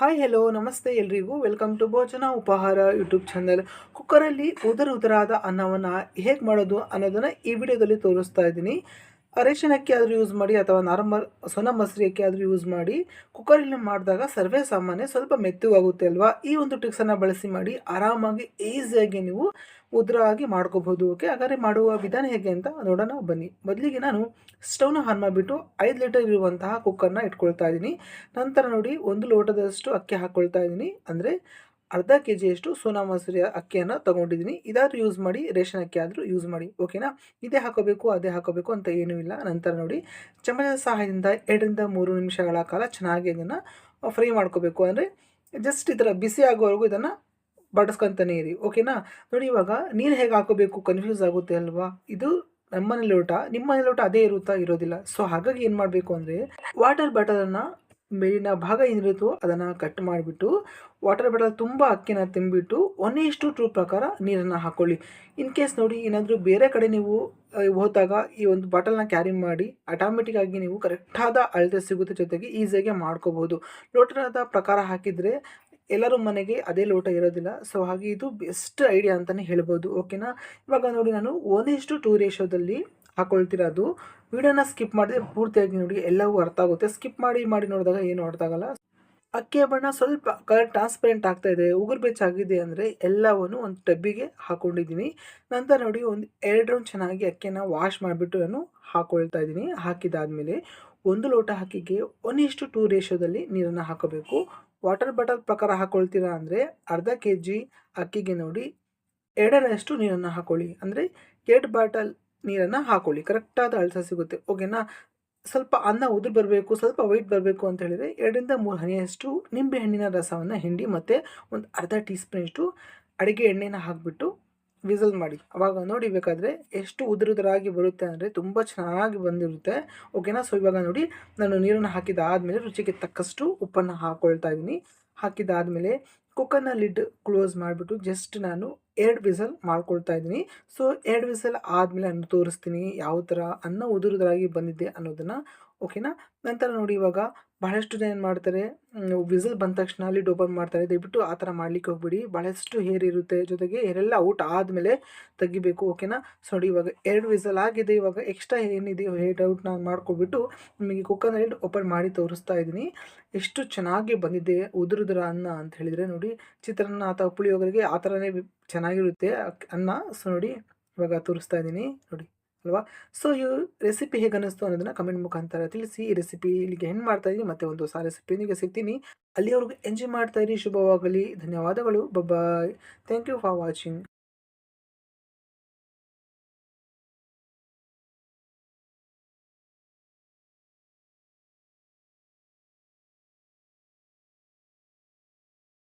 Hi hello ನಮಸ್ತೆ ಎಲ್ರಿಗೂ. Welcome to ಭೋಜನ ಉಪಹಾರ ಯೂಟ್ಯೂಬ್ ಚಾನಲ್ ಕುಕ್ಕರಲ್ಲಿ ಉದರ ಉದರಾದ ಅನ್ನವನ್ನು ಹೇಗೆ ಮಾಡೋದು ಅನ್ನೋದನ್ನು ಈ ವಿಡಿಯೋದಲ್ಲಿ ತೋರಿಸ್ತಾ ಇದ್ದೀನಿ. ಅಕ್ಕಿ ಆದರೂ ಯೂಸ್ ಮಾಡಿ ಅಥವಾ ನಾರ್ಮಲ್ ಸೊನ ಮಸರಿಯಕ್ಕೆ ಆದರೂ ಯೂಸ್ ಮಾಡಿ ಕುಕ್ಕರಲ್ಲಿ ಮಾಡಿದಾಗ ಸರ್ವೇ ಸಾಮಾನ್ಯ ಸ್ವಲ್ಪ ಮೆತ್ತಗಾಗುತ್ತೆ ಅಲ್ವಾ? ಈ ಒಂದು ಟ್ರಿಕ್ಸನ್ನು ಬಳಸಿ ಮಾಡಿ ಆರಾಮಾಗಿ ಈಸಿಯಾಗಿ ನೀವು ಉದ್ರವಾಗಿ ಮಾಡ್ಕೋಬಹುದು ಓಕೆ ಹಾಗಾದರೆ ಮಾಡುವ ವಿಧಾನ ಹೇಗೆ ಅಂತ ನೋಡೋಣ, ಬನ್ನಿ. ಮೊದಲಿಗೆ ನಾನು ಸ್ಟವ್ನ ಆನ್ ಮಾಡಿಬಿಟ್ಟು ಐದು ಲೀಟರ್ ಇರುವಂತಹ ಕುಕ್ಕರ್ನ ಇಟ್ಕೊಳ್ತಾ ಇದ್ದೀನಿ. ನಂತರ ನೋಡಿ ಒಂದು ಲೋಟದಷ್ಟು ಅಕ್ಕಿ ಹಾಕ್ಕೊಳ್ತಾ ಇದ್ದೀನಿ. ಅಂದರೆ ಅರ್ಧ ಕೆ ಜಿಯಷ್ಟು ಸೋನಾ ಮಸೂರಿ ಅಕ್ಕಿಯನ್ನು ತೊಗೊಂಡಿದ್ದೀನಿ. ಇದಾದರೂ ಯೂಸ್ ಮಾಡಿ, ರೇಷನ್ ಅಕ್ಕಿ ಆದರೂ ಯೂಸ್ ಮಾಡಿ ಓಕೆನಾ ಇದೇ ಹಾಕೋಬೇಕು, ಅದೇ ಹಾಕೋಬೇಕು ಅಂತ ಏನೂ ಇಲ್ಲ. ನಂತರ ನೋಡಿ ಚಮಚದ ಸಹಾಯದಿಂದ ಎರಡರಿಂದ ಮೂರು ನಿಮಿಷಗಳ ಕಾಲ ಚೆನ್ನಾಗಿ ಇದನ್ನು ಫ್ರೈ ಮಾಡ್ಕೋಬೇಕು. ಅಂದರೆ ಜಸ್ಟ್ ಇದರ ಬಿಸಿ ಆಗೋವರೆಗೂ ಇದನ್ನು ಬಡಿಸ್ಕೊತಾನೆ ಇರಿ ಓಕೆನಾ ನೋಡಿ ಇವಾಗ ನೀರು ಹೇಗೆ ಹಾಕೋಬೇಕು? ಕನ್ಫ್ಯೂಸ್ ಆಗುತ್ತೆ ಅಲ್ವಾ? ಇದು ನಮ್ಮನೆ ಲೋಟ ನಿಮ್ಮ ಲೋಟ ಅದೇ ಇರುತ್ತಾ ಇರೋದಿಲ್ಲ. ಸೊ ಹಾಗಾಗಿ ಏನು ಮಾಡಬೇಕು ಅಂದರೆ ವಾಟರ್ ಬಾಟಲನ್ನು ಮೇಲಿನ ಭಾಗ ಏನಿರುತ್ತೋ ಅದನ್ನು ಕಟ್ ಮಾಡಿಬಿಟ್ಟು ವಾಟರ್ ಬಾಟಲ್ ತುಂಬ ಅಕ್ಕಿನ ತುಂಬಿಟ್ಟು ಒನ್ ಇಷ್ಟು ಟೂ ಪ್ರಕಾರ ನೀರನ್ನು ಹಾಕ್ಕೊಳ್ಳಿ ಇನ್ ಕೇಸ್ ನೋಡಿ ಏನಾದರೂ ಬೇರೆ ಕಡೆ ನೀವು ಹೋದಾಗ ಈ ಒಂದು ಬಾಟಲ್ನ ಕ್ಯಾರಿ ಮಾಡಿ ಆಟೋಮೆಟಿಕ್ಕಾಗಿ ನೀವು ಕರೆಕ್ಟಾದ ಅಳತೆ ಸಿಗುತ್ತೆ ಜೊತೆಗೆ ಈಸಿಯಾಗಿ ಮಾಡ್ಕೋಬೋದು ಲೋಟದ ಪ್ರಕಾರ ಹಾಕಿದರೆ ಎಲ್ಲರೂ ಮನೆಗೆ ಅದೇ ಲೋಟ ಇರೋದಿಲ್ಲ. ಸೊ ಹಾಗೆ ಇದು ಬೆಸ್ಟ್ ಐಡಿಯಾ ಅಂತಲೇ ಹೇಳ್ಬೋದು. ಓಕೆನಾ ಇವಾಗ ನೋಡಿ ನಾನು ಒಂದಿಷ್ಟು ಟೂ ರೇಷೋದಲ್ಲಿ ಹಾಕೊಳ್ತಿರೋದು ವಿಡಿಯೋನ ಸ್ಕಿಪ್ ಮಾಡಿದ್ರೆ ಪೂರ್ತಿಯಾಗಿ ನೋಡಿ, ಎಲ್ಲವೂ ಅರ್ಥ ಆಗುತ್ತೆ. ಸ್ಕಿಪ್ ಮಾಡಿ ಮಾಡಿ ನೋಡಿದಾಗ ಏನು ಅರ್ಥ ಆಗಲ್ಲ. ಅಕ್ಕಿಯ ಬಣ್ಣ ಸ್ವಲ್ಪ ಕಲರ್ ಟ್ರಾನ್ಸ್ಪರೆಂಟ್ ಆಗ್ತಾ ಇದೆ, ಉಗುರು ಬೆಚ್ಚಾಗಿದೆ ಅಂದರೆ ಎಲ್ಲವನ್ನು ಒಂದು ಟಬ್ಬಿಗೆ ಹಾಕೊಂಡಿದ್ದೀನಿ. ನಂತರ ನೋಡಿ, ಒಂದು ಎರಡು ರೌಂಡ್ ಚೆನ್ನಾಗಿ ಅಕ್ಕಿಯನ್ನು ವಾಶ್ ಮಾಡಿಬಿಟ್ಟು ನಾನು ಹಾಕೊಳ್ತಾ ಇದ್ದೀನಿ. ಹಾಕಿದಾದಮೇಲೆ ಒಂದು ಲೋಟ ಅಕ್ಕಿಗೆ ಒಂದಿಷ್ಟು ಟೂ ರೇಷೋದಲ್ಲಿ ನೀರನ್ನು ಹಾಕೋಬೇಕು. ವಾಟರ್ ಬಾಟಲ್ ಪ್ರಕಾರ ಹಾಕೊಳ್ತೀರಾ ಅಂದರೆ ಅರ್ಧ ಕೆ ಜಿ ಅಕ್ಕಿಗೆ ನೋಡಿ ಎರಡರಷ್ಟು ನೀರನ್ನು ಹಾಕೊಳ್ಳಿ. ಅಂದರೆ ಎರಡು ಬಾಟಲ್ ನೀರನ್ನು ಹಾಕೊಳ್ಳಿ. ಕರೆಕ್ಟಾದ ಅಳಸ ಸಿಗುತ್ತೆ. ಓಕೆನಾ ಸ್ವಲ್ಪ ಅನ್ನ ಉದುರು ಬರಬೇಕು, ಸ್ವಲ್ಪ ವೈಟ್ ಬರಬೇಕು ಅಂತ ಹೇಳಿದರೆ ಎರಡರಿಂದ ಮೂರು ಹನಿಯಷ್ಟು ನಿಂಬೆ ಹಣ್ಣಿನ ರಸವನ್ನು ಹಿಂಡಿ ಮತ್ತು ಒಂದು ಅರ್ಧ ಟೀ ಸ್ಪೂನಷ್ಟು ಅಡುಗೆ ಎಣ್ಣೆನ ಹಾಕಿಬಿಟ್ಟು ವಿಸಲ್ ಮಾಡಿ. ಅವಾಗ ನೋಡಿ ಬೇಕಾದರೆ ಎಷ್ಟು ಉದುರುದರಾಗಿ ಬರುತ್ತೆ ಅಂದರೆ ತುಂಬ ಚೆನ್ನಾಗಿ ಬಂದಿರುತ್ತೆ. ಓಕೆನಾ ಸೊ ಇವಾಗ ನೋಡಿ ನಾನು ನೀರನ್ನು ಹಾಕಿದಾದಮೇಲೆ ರುಚಿಗೆ ತಕ್ಕಷ್ಟು ಉಪ್ಪನ್ನು ಹಾಕ್ಕೊಳ್ತಾ ಇದ್ದೀನಿ. ಹಾಕಿದಾದಮೇಲೆ ಕುಕ್ಕರ್ನ ಲಿಡ್ ಕ್ಲೋಸ್ ಮಾಡಿಬಿಟ್ಟು ಜಸ್ಟ್ ನಾನು ಎರಡು ವಿಸಲ್ ಮಾಡ್ಕೊಳ್ತಾ ಇದ್ದೀನಿ. ಸೊ ಎರಡು ವಿಸಲ್ ಆದಮೇಲೆ ನಾನು ತೋರಿಸ್ತೀನಿ. ಯಾವ ಥರ ಅನ್ನ ಉದುರುದ್ರಾಗಿ ಬಂದಿದೆ ಅನ್ನೋದನ್ನು ಓಕೆನಾ ನಂತರ ನೋಡಿ ಇವಾಗ ಬಹಳಷ್ಟು ಜನ ಏನು ಮಾಡ್ತಾರೆ ವಿಸಲ್ ಬಂದ ತಕ್ಷಣ ಅಲ್ಲಿ ಡೋಪನ್ ಮಾಡ್ತಾರೆ. ದಯವಿಟ್ಟು ಆ ಥರ ಮಾಡ್ಲಿಕ್ಕೆ ಹೋಗ್ಬಿಡಿ. ಭಾಳಷ್ಟು ಹೇರ್ ಇರುತ್ತೆ. ಜೊತೆಗೆ ಹೇರೆಲ್ಲ ಔಟ್ ಆದಮೇಲೆ ತೆಗಿಬೇಕು ಓಕೆನಾ ಸೊ ನೋಡಿ ಇವಾಗ ಎರಡು ವಿಸಲ್ ಆಗಿದೆ. ಇವಾಗ ಎಕ್ಸ್ಟ್ರಾ ಏನಿದೆ ಹೇರ್ ಔಟ್ ನಾನು ಮಾಡ್ಕೊಬಿಟ್ಟು ನಿಮಗೆ ಕುಕ್ಕರ್ನಲ್ಲಿ ಓಪನ್ ಮಾಡಿ ತೋರಿಸ್ತಾ ಇದ್ದೀನಿ. ಎಷ್ಟು ಚೆನ್ನಾಗಿ ಬಂದಿದೆ ಉದುರುದ್ರ ಅನ್ನ ಅಂತ ಹೇಳಿದರೆ, ನೋಡಿ ಚಿತ್ರಾನ್ನ ಅಥವಾ ಪುಳಿಯೋಗರೆಗೆ ಆ ಥರನೇ ಚೆನ್ನಾಗಿರುತ್ತೆ ಅನ್ನ. ಸೊ ನೋಡಿ ಇವಾಗ ತೋರಿಸ್ತಾ ಇದ್ದೀನಿ, ನೋಡಿ. ಅಲ್ವಾ? ಸೊ ಈ ರೆಸಿಪಿ ಹೇಗೆ ಅನ್ನಿಸ್ತು ಅನ್ನೋದನ್ನ ಕಮೆಂಟ್ ಮುಖಾಂತರ ತಿಳಿಸಿ. ಈ ರೆಸಿಪಿ ಇಲ್ಲಿಗೆ ಹೆಣ್ಣು ಮಾಡ್ತಾ ಇದ್ದೀನಿ. ಮತ್ತೆ ಒಂದು ಹೊಸ ರೆಸಿಪಿನಿಗೆ ಸಿಗ್ತೀನಿ. ಅಲ್ಲಿವರೆಗೂ ಎಂಜಾಯ್ ಮಾಡ್ತಾ ಇರಿ. ಶುಭವಾಗಲಿ. ಧನ್ಯವಾದಗಳು. Bye bye thank you for watching